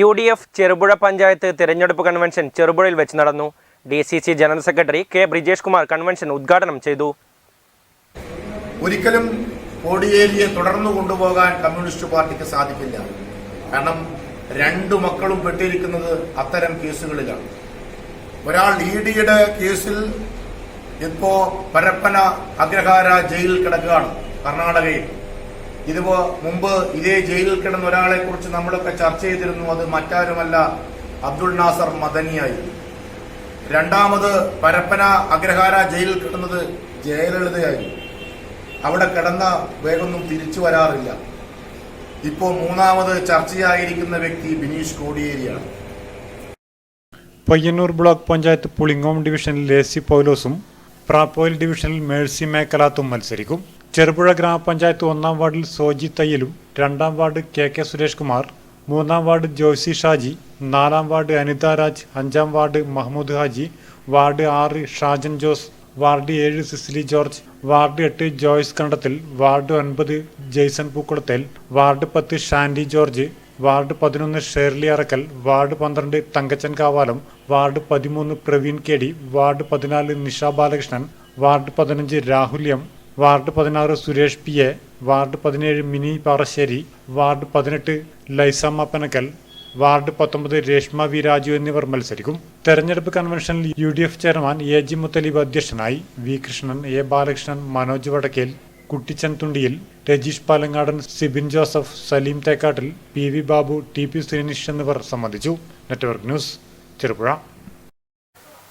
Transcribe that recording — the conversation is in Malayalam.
U D F Cherupuzha panchayat തിരഞ്ഞെടുപ്പ് കൺവെൻഷൻ ചെറുപുഴയിൽ വെച്ച് നടന്നു. D C C general secretary K Brijesh Kumar convention ഉദ്ഘാടനം ചെയ്തു. ഒരിക്കലും കോടിയേരിയെ തുടർന്നു കൊണ്ടുപോകാൻ കമ്മ്യൂണിസ്റ്റ് പാർട്ടിക്ക് സാധിക്കില്ല. കാരണം രണ്ടു മക്കളും പെട്ടിരിക്കുന്നത് അത്തരം കേസുകളിലാണ്. ഒരാൾ ഇ ഡിയുടെ കേസിൽ ഇപ്പോ പരപ്പന അഗ്രഹാര ജയിലിൽ കിടക്കുകയാണ് കർണാടകയിൽ. ഇതിപ്പോ മുമ്പ് ഇതേ ജയിലിൽ കിടന്ന ഒരാളെ കുറിച്ച് നമ്മളൊക്കെ ചർച്ച ചെയ്തിരുന്നു. അത് മറ്റാരുമല്ല അബ്ദുൾ നാസർ മദനിയായി. രണ്ടാമത് പരപ്പന അഗ്രഹാര ജയിലിൽ കിടന്നത് ജയലളിതയായിരുന്നു അവിടെ കിടന്ന വേഗമൊന്നും തിരിച്ചു വരാറില്ല. ഇപ്പോ മൂന്നാമത് ചർച്ചയായിരിക്കുന്ന വ്യക്തി ബിനീഷ് കോടിയേരിയാണ്. പയ്യന്നൂർ ബ്ലോക്ക് പഞ്ചായത്ത് പുളിങ്ങോം ഡിവിഷനിൽ എ സി പൗലോസും പ്രാപ്പോയിൽ ഡിവിഷനിൽ മേഴ്സി മേക്കലാത്തും മത്സരിക്കും. ചെറുപുഴ ഗ്രാമപഞ്ചായത്ത് ഒന്നാം വാർഡിൽ സോജി തയ്യലും രണ്ടാം ward K K Suresh Kumar മൂന്നാം വാർഡ് ജോയ്സി ഷാജി നാലാം വാർഡ് അനിത രാജ് അഞ്ചാം വാർഡ് മഹ്മൂദ് ഹാജി വാർഡ് ആറ് ഷാജൻ ജോസ് വാർഡ് ഏഴ് സിസിലി ജോർജ് വാർഡ് എട്ട് ജോയ്സ് കണ്ടത്തിൽ വാർഡ് ഒൻപത് ജെയ്സൺ പൂക്കുളത്തേൽ വാർഡ് പത്ത് ഷാൻഡി ജോർജ് വാർഡ് പതിനൊന്ന് ഷേർലി അറക്കൽ വാർഡ് പന്ത്രണ്ട് തങ്കച്ചൻ കാവാലം വാർഡ് പതിമൂന്ന് പ്രവീൺ കെ ഡി വാർഡ് പതിനാല് നിഷ ബാലകൃഷ്ണൻ വാർഡ് പതിനഞ്ച് രാഹുൽ എം വാർഡ് പതിനാറ് സുരേഷ് പി എ വാർഡ് പതിനേഴ് മിനി പാറശ്ശേരി വാർഡ് പതിനെട്ട് ലൈസമ്മ പനക്കൽ വാർഡ് പത്തൊമ്പത് രേഷ്മ വി രാജു എന്നിവർ മത്സരിക്കും. തെരഞ്ഞെടുപ്പ് കൺവെൻഷനിൽ U D F chairman A G Muthaleeb അധ്യക്ഷനായി V Krishnan A Balakrishnan Manoj Vadakkel Kuttichan Thundiyil Rajeesh Palangadan Sibin Joseph Saleem Thekkattil P V Babu T P Suneesh എന്നിവർ സംബന്ധിച്ചു. Network news Cherupuzha.